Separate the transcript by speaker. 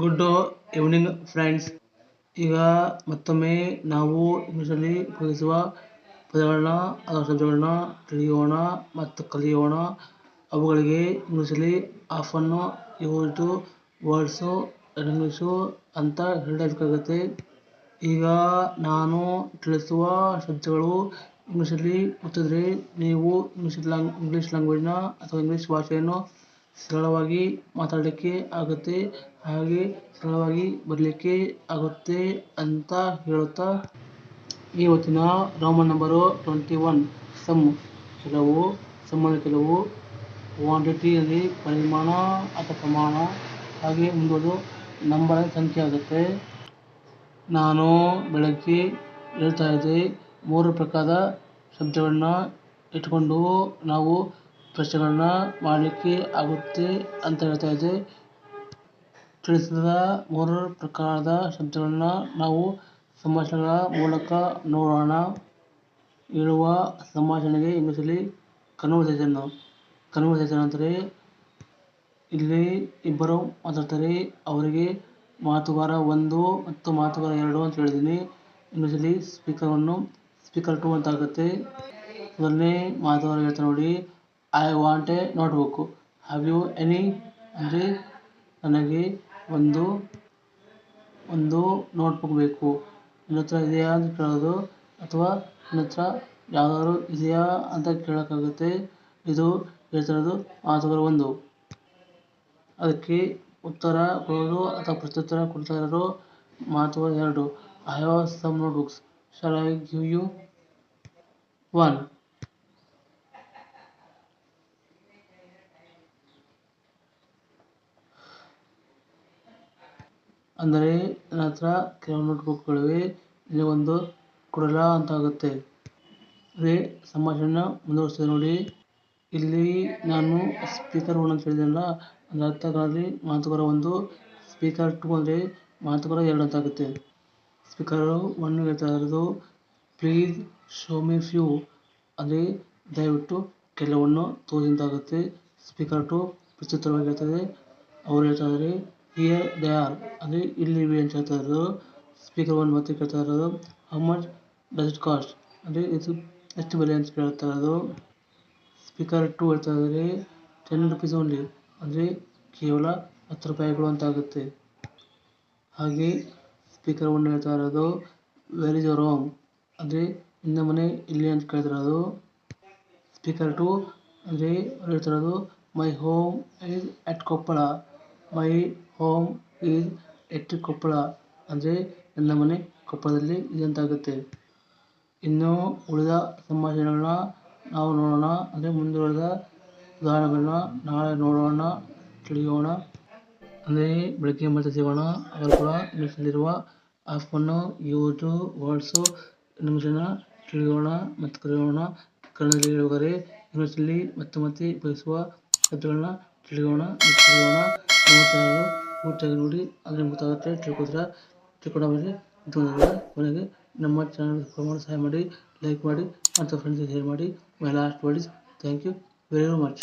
Speaker 1: Good evening friends. ಈಗ ಮತ್ತೊಮ್ಮೆ ನಾವು ಇಂಗ್ಲೀಷಲ್ಲಿ ಉಪಯೋಗಿಸುವ ಪದಗಳನ್ನ, ಅಥವಾ ಶಬ್ದಗಳನ್ನ ತಿಳಿಯೋಣ ಮತ್ತು ಕಲಿಯೋಣ. ಅವುಗಳಿಗೆ ಇಂಗ್ಲೀಷಲ್ಲಿ ಆಫನ್ನು ಯೂಸ್ಡ್ ವರ್ಡ್ಸು ಇಂಗ್ಲೀಷು ಅಂತ ಹೇಳಬೇಕಾಗುತ್ತೆ ಈಗ ನಾನು ತಿಳಿಸುವ ಶಬ್ದಗಳು ಇಂಗ್ಲೀಷಲ್ಲಿ ಗೊತ್ತಿದ್ದರೆ ನೀವು ಇಂಗ್ಲೀಷ್ ಲ್ಯಾಂಗ್ ಇಂಗ್ಲೀಷ್ ಲ್ಯಾಂಗ್ವೇಜ್ನ ಅಥವಾ ಇಂಗ್ಲೀಷ್ ಭಾಷೆಯನ್ನು ಸರಳವಾಗಿ ಮಾತಾಡಲಿಕ್ಕೆ ಆಗುತ್ತೆ, ಹಾಗೆ ಸರಳವಾಗಿ ಬರಲಿಕ್ಕೆ ಆಗುತ್ತೆ ಅಂತ ಹೇಳುತ್ತಾ? ಇವತ್ತಿನ Roman number twenty one sum. ಕೆಲವು ಸಮ್ಮನ ಕೆಲವು ಕ್ವಾಂಟಿಟಿಯಲ್ಲಿ ಪರಿಮಾಣ ಅಥವಾ ಪ್ರಮಾಣ, ಹಾಗೆ ಮುಂದುವರೆದು ನಂಬರ್ ಸಂಖ್ಯೆ ಆಗುತ್ತೆ. ನಾನು ಬೆಳಗ್ಗೆ ಹೇಳ್ತಾ ಇದ್ದೆ, ಮೂರು ಪ್ರಕಾರದ ಶಬ್ದಗಳನ್ನ ಇಟ್ಕೊಂಡು ನಾವು ಪ್ರಶ್ನೆಗಳನ್ನ ಮಾಡಲಿಕ್ಕೆ ಆಗುತ್ತೆ ಅಂತ ಹೇಳ್ತಾ ಇದ್ದೆ. ತಿಳಿಸಿದ ಮೂರು ಪ್ರಕಾರದ ಶಬ್ದಗಳನ್ನ ನಾವು ಸಂಭಾಷಣೆಗಳ ಮೂಲಕ ನೋಡೋಣ. ಹೇಳುವ ಸಂಭಾಷಣೆಗೆ ಇಂಗ್ಲೀಷಲ್ಲಿ ಕನ್ವರ್ಸೇಷನ್ ಕನ್ವರ್ಸೇಷನ್ ಅಂದರೆ ಇಲ್ಲಿ ಇಬ್ಬರು ಮಾತಾಡ್ತಾರೆ. ಅವರಿಗೆ ಮಾತುಗಾರ ಒಂದು ಮತ್ತು ಮಾತುಗಾರ ಎರಡು ಅಂತ ಹೇಳಿದ್ದೀನಿ. ಇಂಗ್ಲೀಷಲ್ಲಿ ಸ್ಪೀಕರ್ ಒನ್ನು ಸ್ಪೀಕರ್ ಟು ಅಂತ ಆಗುತ್ತೆ ಮೊದಲನೇ ಮಾತುಗಾರ ಹೇಳ್ತಾರೆ ನೋಡಿ. I want a notebook have you any ಅಂದರೆ ನನಗೆ ಒಂದು ಒಂದು ನೋಟ್ಬುಕ್ ಬೇಕು. ನಿನ್ನ ಹತ್ರ ಇದೆಯಾ ಅಂತ ಕೇಳೋದು ಅಥವಾ ನಿನ್ನ ಹತ್ರ ಯಾವ್ದಾದ್ರು ಇದೆಯಾ ಅಂತ ಕೇಳೋಕ್ಕಾಗುತ್ತೆ. ಇದು ಹೇಳ್ತಿರೋದು ಮಾತುಗಳು ಒಂದು. ಅದಕ್ಕೆ ಉತ್ತರ ಕೊಡೋದು ಅಥವಾ ಪ್ರತ್ಯುತ್ತರ ಕೊಡ್ತಾ ಇರೋರು ಮಾತುಗಳು ಎರಡು. I have some notebooks shall I give you one ಅಂದರೆ ನನ್ನ ಹತ್ರ ಕೆಲವು ನೋಟ್ಬುಕ್ಗಳಿವೆ ಒಂದು ಕೊಡಲ ಅಂತ ಆಗುತ್ತೆ ಅದೇ ಸಂಭಾಷಣೆನ ಮುಂದುವರಿಸಿದೆ ನೋಡಿ. ಇಲ್ಲಿ ನಾನು ಸ್ಪೀಕರ್ ಒನ್ ಅಂತ ಹೇಳಿದ್ನಲ್ಲ ಅದರ ಅರ್ಥಗಳಲ್ಲಿ ಮಾತುಕರ ಒಂದು, ಸ್ಪೀಕರ್ ಟು ಅಂದರೆ ಮಾತುಕರ ಎರಡು ಅಂತ ಆಗುತ್ತೆ ಸ್ಪೀಕರ್ ಒನ್ ಹೇಳ್ತಾ ಇರೋದು, ಪ್ಲೀಸ್ ಶೋ ಮಿ ಫ್ಯೂ. ಅಂದರೆ ದಯವಿಟ್ಟು ಕೆಲವನ್ನು ತೋರಿಸಿ ಅಂತ ಆಗುತ್ತೆ ಸ್ಪೀಕರ್ ಟು ಪ್ರತ್ಯುತ್ತರವಾಗಿ ಹೇಳ್ತದೆ ಅವ್ರು ಹೇಳ್ತಾ ಇದ್ದಾರೆ ಹಿಯರ್ ದೇ ಆರ್ ಅಂದರೆ ಇಲ್ಲಿವೆ ಅಂತ ಹೇಳ್ತಾ ಇರೋದು ಸ್ಪೀಕರ್ ಒನ್ ಮತ್ತೆ ಕೇಳ್ತಾ ಇರೋದು. How much does it cost ಅಂದರೆ ಇದು ಎಷ್ಟು ಬೆಲೆ ಅಂತ ಕೇಳ್ತಾ ಇರೋದು. ಸ್ಪೀಕರ್ ಟು ಹೇಳ್ತಾ ಇದ್ದಾರೆ. ಟೆನ್ ರುಪೀಸ್ ಓನ್ಲಿ ಅಂದರೆ ಕೇವಲ ಹತ್ತು ರೂಪಾಯಿಗಳು ಅಂತ ಆಗುತ್ತೆ. ಹಾಗೆ ಸ್ಪೀಕರ್ ಒನ್ ಹೇಳ್ತಾ ಇರೋದು. ವೆರ್ ಇಸ್ ಯೋರ್ ಹೋಮ್ ಅಂದರೆ ನಿನ್ನ ಮನೆ ಇಲ್ಲಿ ಅಂತ ಕೇಳ್ತಿರೋದು ಸ್ಪೀಕರ್ ಟು ಅಂದರೆ ಹೇಳ್ತಿರೋದು my home is at Koppal my home is at Koppal. ಅಂದರೆ ನನ್ನ ಮನೆ ಕೊಪ್ಪಳದಲ್ಲಿ ಇದೆ ಅಂತ ಆಗುತ್ತೆ ಇನ್ನು ಉಳಿದ ಸಂಭಾಷಣೆಗಳನ್ನ ನಾವು ನೋಡೋಣ. ಅಂದರೆ ಮುಂದುವರೆದ ಉದಾಹರಣೆಗಳನ್ನ ನಾಳೆ ನೋಡೋಣ, ತಿಳಿಯೋಣ. ಅಂದರೆ ಬೆಳಗ್ಗೆ ಮತ್ತೆ ಸಿಗೋಣ ಅವರು ಕೂಡ ಇಂಗ್ಲೀಷಲ್ಲಿರುವ ಆಫನ್ನು ಯೂಸು ವರ್ಡ್ಸು ನಿಮಿಷನ ತಿಳಿಯೋಣ ಮತ್ತು ಕಲಿಯೋಣ. ಕನ್ನಡದಲ್ಲಿ ಹೇಳುವರೆ ಇಂಗ್ಲೀಷಲ್ಲಿ ಮತ್ತೆ ಮತ್ತೆ ಉಪಯೋಗಿಸುವ ಶಬ್ದಗಳನ್ನ ತಿಳಿಯೋಣ ಮತ್ತು ಕಲಿಯೋಣ. ಇರೋದು ಪೂರ್ತಿಯಾಗಿ ನೋಡಿ, ಅದರ ಗೊತ್ತಾಗುತ್ತೆ ತಿಳ್ಕೊತೀರಾ? ತಿಳ್ಕೊಂಡ ಮೇಲೆ ಇದು ಕೊನೆಗೆ ನಮ್ಮ ಚಾನಲ್ ಪ್ರಮಾಣ ಸಹಾಯ ಮಾಡಿ ಲೈಕ್ ಮಾಡಿ ಮತ್ತು ಫ್ರೆಂಡ್ಸ್ ಶೇರ್ ಮಾಡಿ. My last word is thank you very much